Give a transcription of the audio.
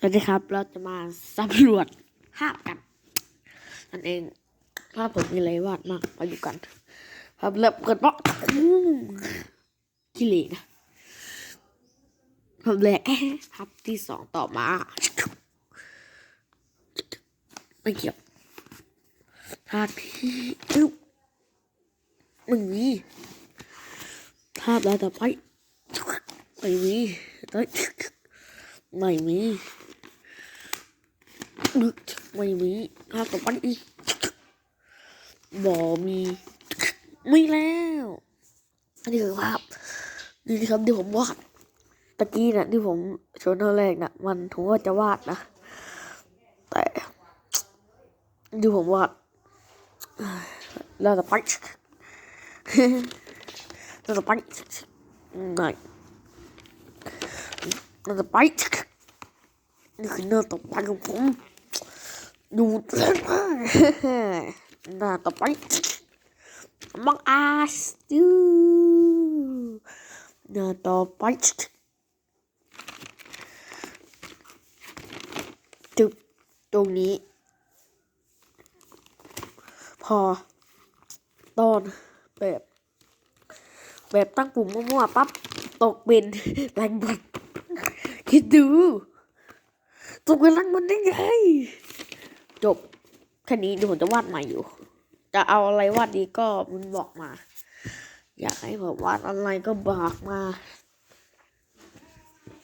สวัสดีครับ เราจะมาสำรวจภาพกันนั่นเองภาพผมมีอะไรวาดมากมาดูกันภาพเริ่มเปิดบล็อกอืมกิเลนะภาพแรกภาพที่สองต่อมาไม่เกี่ยวภาพที่อึ๊บไม่มีภาพแล้วต่อไปไม่มีไม่มี นึกไม่มีภาพต่อไปอีกบ่มีไม่แล้วอันนี้คือภาพนี่ครับที่ผมวาดตะกี้น่ะที่ผมโชว์ตอนแรกน่ะมันผมว่าจะวาดนะ แต่ที่ผมวาดแล้วต่อไปแล้วต่อไปไหนแล้วต่อไปนี่คือหน้าต่อไปของผม ดูหน้าต่อไปมังอาสดูหน้าต่อไปจุดตรงนี้ พอ ตอนแบบ แบบตั้งปุ่มมั่วๆปั๊บ ตกเป็นแรงบอลคิดดู ตกเป็นแรงบอลได้ไง จบแค่นี้เดี๋ยวผมจะวาดใหม่อยู่ จะเอาอะไรวาดดีก็มันบอกมา อยากให้ผมวาดอะไรก็บอกมา